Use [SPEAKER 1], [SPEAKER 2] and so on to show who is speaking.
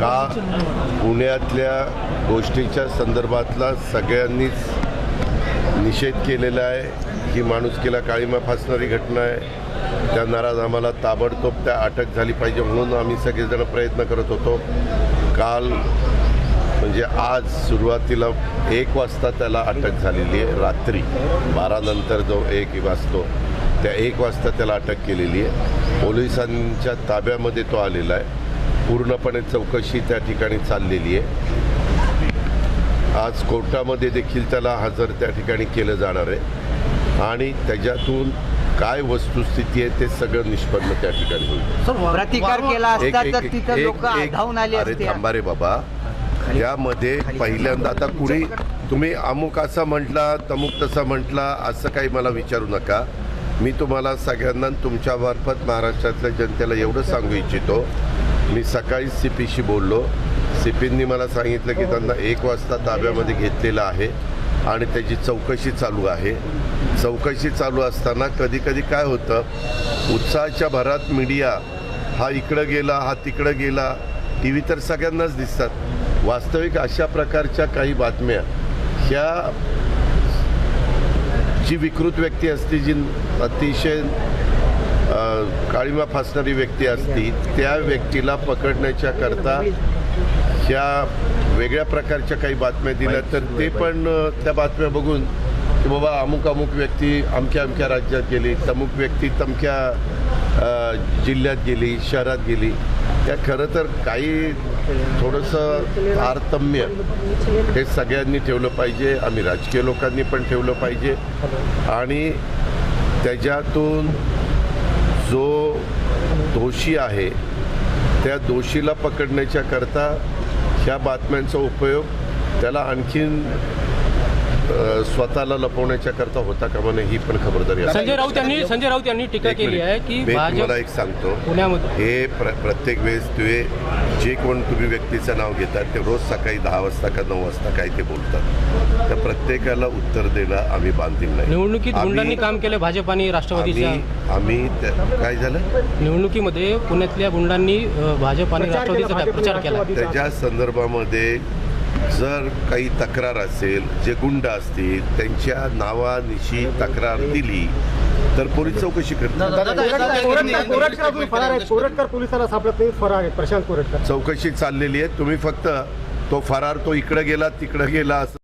[SPEAKER 1] का पुण्यातल्या गोष्टीच्या संदर्भातला सगळ्यांनीच निषेध केलेला आहे? ही माणुसकीला काळीमा फासणारी घटना आहे. त्या नाराज आम्हाला ताबडतोब त्या अटक झाली पाहिजे म्हणून आम्ही सगळेजण प्रयत्न करत होतो. काल म्हणजे आज सुरुवातीला एक वाजता त्याला अटक झालेली आहे रात्री बारानंतर जो एक वाजतो त्या एक वाजता त्याला अटक केलेली आहे. पोलिसांच्या ताब्यामध्ये तो आलेला आहे. पूर्णपणे चौकशी त्या ठिकाणी चाललेली आहे. आज कोर्टामध्ये देखील त्याला हजर त्या ठिकाणी केलं जाणार आहे. आणि त्याच्यातून काय वस्तुस्थिती आहे ते सगळं निष्पन्न त्या ठिकाणी होईल.
[SPEAKER 2] प्रतिकार केला
[SPEAKER 1] एक-
[SPEAKER 2] असता
[SPEAKER 1] एक-
[SPEAKER 2] तर
[SPEAKER 1] एक-
[SPEAKER 2] तिथं
[SPEAKER 1] एक-
[SPEAKER 2] लोक
[SPEAKER 1] एक-
[SPEAKER 2] धावून आले
[SPEAKER 1] अरे
[SPEAKER 2] असते.
[SPEAKER 1] थांबा रे बाबा. त्यामध्ये पहिल्यांदा आता कुणी तुम्ही अमुक असा म्हटला तमुक तसा म्हटला असं काही मला विचारू नका. मी तुम्हाला सगळ्यांना तुमच्या मार्फत महाराष्ट्रातल्या जनतेला एवढं सांगू इच्छितो मी सकाळी सी पीशी बोललो. सी पींनी मला सांगितलं की त्यांना एक वाजता ताब्यामध्ये घेतलेलं आहे आणि त्याची चौकशी चालू आहे. चौकशी चालू असताना कधी कधी काय होतं उत्साहाच्या भरात मीडिया हा इकडं गेला हा तिकडं गेला टी व्ही तर सगळ्यांनाच दिसतात. वास्तविक अशा प्रकारच्या काही बातम्या ह्या जी विकृत व्यक्ती असते जी अतिशय काळीमा फासणारी व्यक्ती असती त्या व्यक्तीला पकडण्याच्या करता ह्या वेगळ्या प्रकारच्या काही बातम्या दिल्या. तर ते पण त्या बातम्या बघून की बाबा अमुक अमुक व्यक्ती अमक्या अमक्या राज्यात गेली तमुक व्यक्ती तमक्या जिल्ह्यात गेली शहरात गेली. त्या खरं तर काही थोडंसं तारतम्य हे सगळ्यांनी ठेवलं पाहिजे आम्ही राजकीय लोकांनी पण ठेवलं पाहिजे. आणि त्याच्यातून जो दोषी आहे त्या दोषीला पकडण्याच्या करता ह्या बातम्यांचा उपयोग त्याला आणखीन स्वतःला लपवण्याच्या करता होता कामा नये ही पण खबरदारी.
[SPEAKER 3] संजय राऊत यांनी संजय राऊत यांनी टीका केली. आहे की
[SPEAKER 1] मी तुम्हाला
[SPEAKER 3] भाजप
[SPEAKER 1] एक सांगतो.
[SPEAKER 3] पुण्यामध्ये
[SPEAKER 1] हे प्र प्रत्येक वेळेस तुम्ही जे कोण तुम्ही व्यक्तीचं नाव घेतात ते रोज सकाळी दहा वाजता का नऊ वाजता काय ते बोलतात. तर प्रत्येकाला उत्तर देणं आम्ही बांधील नाही.
[SPEAKER 3] निवडणुकीत गुंडांनी काम केलं भाजप आणि राष्ट्रवादीच्या
[SPEAKER 1] आम्ही काय झालं?
[SPEAKER 3] निवडणुकीमध्ये पुण्यातल्या गुंडांनी भाजप आणि राष्ट्रवादीचा प्रचार केला.
[SPEAKER 1] त्याच्या संदर्भामध्ये जर काही तक्रार असेल जे गुंड असतील त्यांच्या नावानिशी तक्रार दिली तर पोलीस चौकशी
[SPEAKER 4] कोरटकर.
[SPEAKER 1] चौकशी चाललेली आहे. तुम्ही फक्त तो फरार तो इकडं गेला तिकडं गेला असं